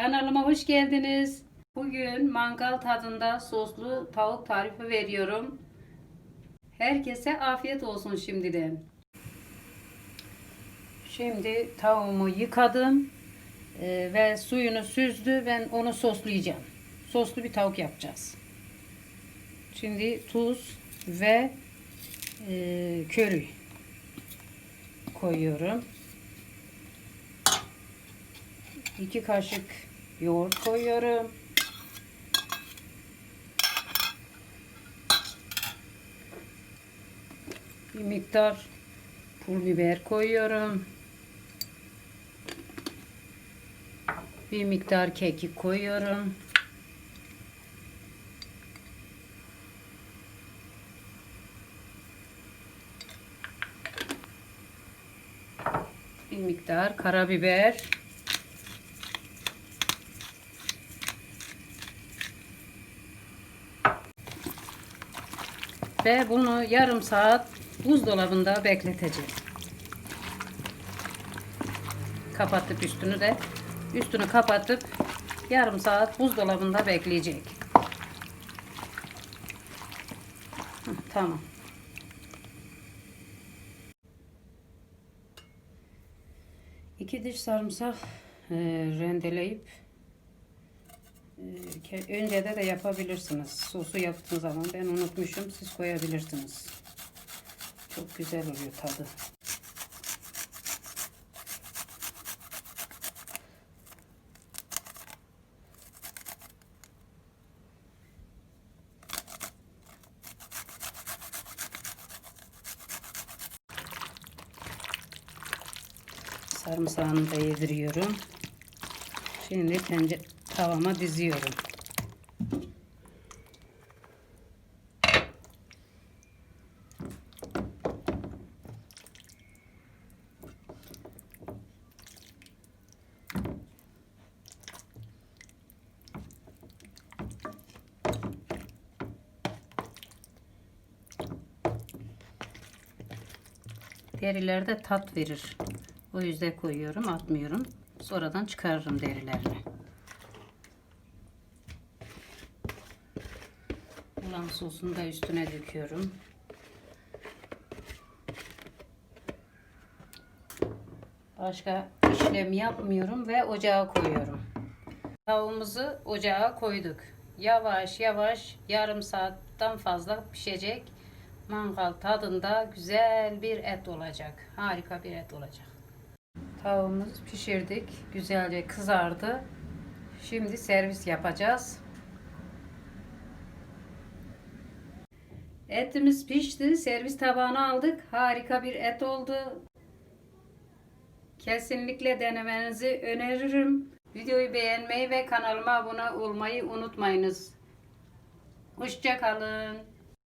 Kanalıma hoş geldiniz. Bugün mangal tadında soslu tavuk tarifi veriyorum. Herkese afiyet olsun şimdiden. Şimdi tavuğumu yıkadım e, ve suyunu süzdü. Ben onu soslayacağım. Soslu bir tavuk yapacağız. Şimdi tuz ve e, köri koyuyorum. 2 kaşık yoğurt koyuyorum. Bir miktar pul biber koyuyorum. Bir miktar kekik koyuyorum. Bir miktar karabiber. Ve bunu yarım saat buzdolabında bekleteceğim. Kapatıp üstünü de üstünü kapatıp yarım saat buzdolabında bekleyecek. Tamam. İki diş sarımsak e, rendeleyip e, öncede de yapabilirsiniz. Sosu yaptığınız zaman ben unutmuşum. Siz koyabilirsiniz. Çok güzel oluyor tadı. Sarımsağını da yediriyorum. Şimdi tencere tavama diziyorum. Deriler de tat verir. O yüzden koyuyorum, atmıyorum. Sonradan çıkarırım derilerini. Ulan sosunu da üstüne döküyorum. Başka işlem yapmıyorum ve ocağa koyuyorum. Tavuğumuzu ocağa koyduk. Yavaş yavaş yarım saatten fazla pişecek. Mangal tadında güzel bir et olacak. Harika bir et olacak. Tavuğumuzu pişirdik. Güzelce kızardı. Şimdi servis yapacağız. Etimiz pişti. Servis tabağına aldık. Harika bir et oldu. Kesinlikle denemenizi öneririm. Videoyu beğenmeyi ve kanalıma abone olmayı unutmayınız. Hoşçakalın.